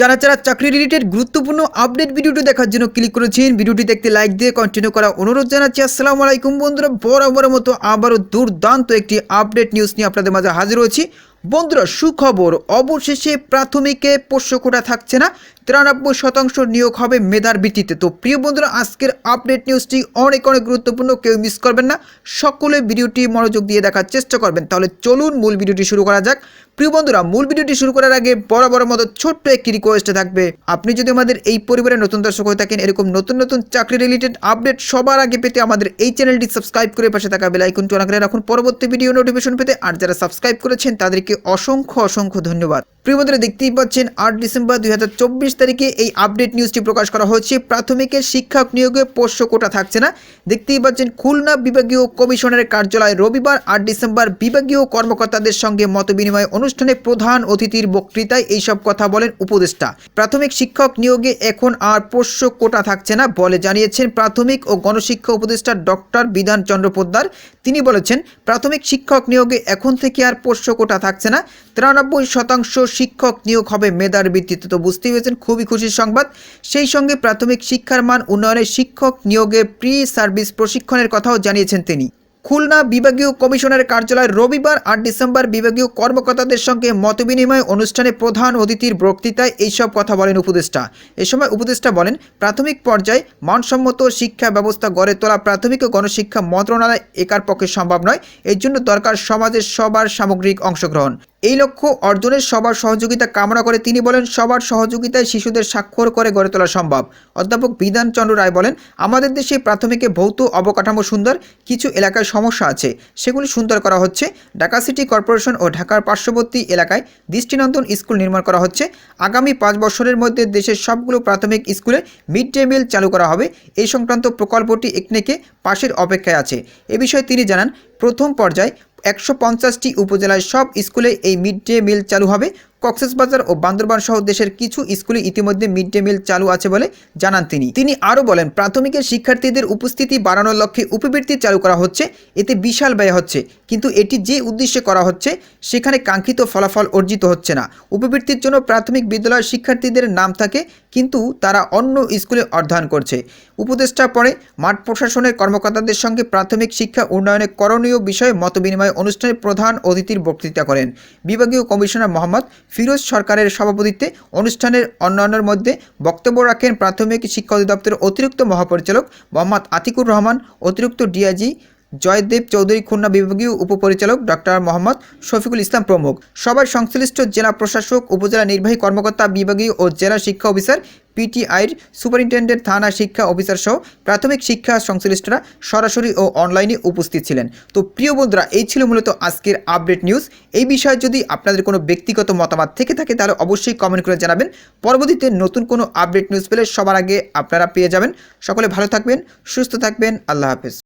যারা যারা চাকরি রিলেটেড গুরুত্বপূর্ণ আপডেট ভিডিওটি দেখার জন্য ক্লিক করেছেন ভিডিওটি দেখতে লাইক দিয়ে কন্টিনিউ করা অনুরোধ জানাচ্ছি। আসসালামু আলাইকুম বন্ধুরা, বরাবরের মতো আবারও দুর্দান্ত একটি আপডেট নিউজ নিয়ে আপনাদের মাঝে হাজির হয়েছি। বন্ধুরা, সুখবর, অবশেষে প্রাথমিকে পোষ্য কোটা থাকছে না তিরানব্বই শতাংশ নিয়োগ হবে মেধার ভিত্তিতে। তো প্রিয় বন্ধুরা, আজকের আপডেট নিউজটি অনেক অনেক গুরুত্বপূর্ণ, কেউ মিস করবেন না। সকলে ভিডিওটি মনোযোগ দিয়ে দেখার চেষ্টা করবেন। তাহলে চলুন মূল ভিডিওটি শুরু করা যাক। প্রিয় বন্ধুরা, মূল ভিডিওটি শুরু করার আগে বড় বড় মতো ছোট্ট একটি রিকোয়েস্ট থাকবে। আপনি যদি আমাদের এই পরিবারের নতুন দর্শক হয়ে থাকেন, এরকম নতুন নতুন চাকরি রিলেটেড আপডেট সবার আগে পেতে আমাদের এই চ্যানেলটি সাবস্ক্রাইব করে পাশে থাকা বেল আইকনটি অন করে রাখুন। পরবর্তী ভিডিও নোটিফিকেশন পেতে আর যারা সাবস্ক্রাইব করেছেন, তাদেরকে অসংখ্য অসংখ্য ধন্যবাদ। প্রিয় বন্ধুরা, দেখতেই পাচ্ছেন, আট ডিসেম্বর দুই হাজার চব্বিশ তারিখে এই আপডেট নিউজটি প্রকাশ করা হয়েছে প্রাথমিকের শিক্ষক নিয়োগে পোষ্য কোটা থাকছে না। দেখতেই পাচ্ছেন খুলনা বিভাগীয় কমিশনের কার্যালয় রবিবার আট ডিসেম্বর বিভাগীয় কর্মকর্তাদের সঙ্গে মতবিনিময় অনুষ্ঠানে প্রধান অতিথির বক্তৃতায় এইসব কথা বলেন উপদেষ্টা। প্রাথমিক শিক্ষক নিয়োগে এখন আর পোষ্য কোটা থাকছে না বলে জানিয়েছেন প্রাথমিক ও গণশিক্ষা উপদেষ্টা ডক্টর বিধান চন্দ্র পোদ্দার। তিনি বলেছেন, প্রাথমিক শিক্ষক নিয়োগে এখন থেকে আর পোষ্য কোটা থাকছে না। তিরানব্বই শতাংশ শিক্ষক নিয়োগ হবে মেধার ভিত্তিতে। তো বুঝতেই পেরেছেন, খুবই খুশির সংবাদ। সেই সঙ্গে প্রাথমিক শিক্ষার মান উন্নয়নে শিক্ষক নিয়োগে প্রি সার্ভিস প্রশিক্ষণের কথাও জানিয়েছেন তিনি। খুলনা বিভাগীয় কমিশনের কার্যালয় রবিবার আট ডিসেম্বর বিভাগীয় কর্মকর্তাদের সঙ্গে মতবিনিময় অনুষ্ঠানে প্রধান অতিথির বক্তৃতায় এইসব কথা বলেন উপদেষ্টা। এ সময় উপদেষ্টা বলেন, প্রাথমিক পর্যায়ে মানসম্মত শিক্ষা ব্যবস্থা গড়ে তোলা প্রাথমিক ও গণশিক্ষা মন্ত্রণালয় একার পক্ষে সম্ভব নয়। এর জন্য দরকার সমাজের সবার সামগ্রিক অংশগ্রহণ। এই লক্ষ্য অর্জনের সবার সহযোগিতা কামনা করে তিনি বলেন, সবার সহযোগিতায় শিশুদের স্বাক্ষর করে গড়ে তোলা সম্ভব। অধ্যাপক বিধান চন্দ্র রায় বলেন, আমাদের দেশে প্রাথমিকে ভৌত অবকাঠামো সুন্দর, কিছু এলাকায় সমস্যা আছে। সেগুলি সুন্দর করা হচ্ছে। ঢাকা সিটি কর্পোরেশন ও ঢাকার পার্শ্ববর্তী এলাকায় দৃষ্টিনন্দন স্কুল নির্মাণ করা হচ্ছে। আগামী পাঁচ বছরের মধ্যে দেশের সবগুলো প্রাথমিক স্কুলে মিড ডে মিল চালু করা হবে। এই সংক্রান্ত প্রকল্পটি একনেকে পাশের অপেক্ষায় আছে। এ বিষয়ে তিনি জানান, প্রথম পর্যায়ে একশো পঞ্চাশটি উপজেলায় সব স্কুলে এই মিড ডে মিল চালু হবে। কক্সবাজার ও বান্দরবান সহ দেশের কিছু স্কুলে ইতিমধ্যে মিড ডে মিল চালু আছে বলে জানান তিনি। তিনি আরও বলেন, প্রাথমিকের শিক্ষার্থীদের উপস্থিতি বাড়ানোর লক্ষ্যে উপবৃত্তি চালু করা হচ্ছে, এতে বিশাল ব্যয় হচ্ছে। কিন্তু এটি যে উদ্দেশ্যে করা হচ্ছে, সেখানে কাঙ্ক্ষিত ফলাফল অর্জিত হচ্ছে না। উপবৃত্তির জন্য প্রাথমিক বিদ্যালয়ের শিক্ষার্থীদের নাম থাকে, কিন্তু তারা অন্য স্কুলে অধ্যয়ন করছে। উপদেষ্টা পরে মাঠ প্রশাসনের কর্মকর্তাদের সঙ্গে প্রাথমিক শিক্ষা উন্নয়নে করণীয় বিষয়ে মতবিনিময় অনুষ্ঠানে প্রধান অতিথির বক্তৃতা করেন। বিভাগীয় কমিশনার মোহাম্মদ ফিরোজ সরকারের সভাপতিত্বে অনুষ্ঠানের অন্যান্যের মধ্যে বক্তব্য রাখেন প্রাথমিক শিক্ষা অধিদপ্তরের অতিরিক্ত মহাপরিচালক মোহাম্মদ আতিকুর রহমান, অতিরিক্ত ডিআইজি জয়দেব চৌধুরী খুলনা বিভাগীয় উপপরিচালক ডক্টর মোহাম্মদ শফিকুল ইসলাম প্রমুখ। সবাই সংশ্লিষ্ট জেলা প্রশাসক, উপজেলা নির্বাহী কর্মকর্তা বিভাগীয় ও জেলা শিক্ষা অফিসার পিটিআইর সুপারিনটেন্ডেন্ট, থানা শিক্ষা অফিসার সহ প্রাথমিক শিক্ষা সংশ্লিষ্টরা সরাসরি ও অনলাইনে উপস্থিত ছিলেন। তো প্রিয় বন্ধুরা, এই ছিল মূলত আজকের আপডেট নিউজ। এই বিষয়ে যদি আপনাদের কোনো ব্যক্তিগত মতামত থেকে থাকে, তাহলে অবশ্যই কমেন্ট করে জানাবেন। পরবর্তীতে নতুন কোনো আপডেট নিউজ পেলে সবার আগে আপনারা পেয়ে যাবেন। সকলে ভালো থাকবেন, সুস্থ থাকবেন। আল্লাহ হাফেজ।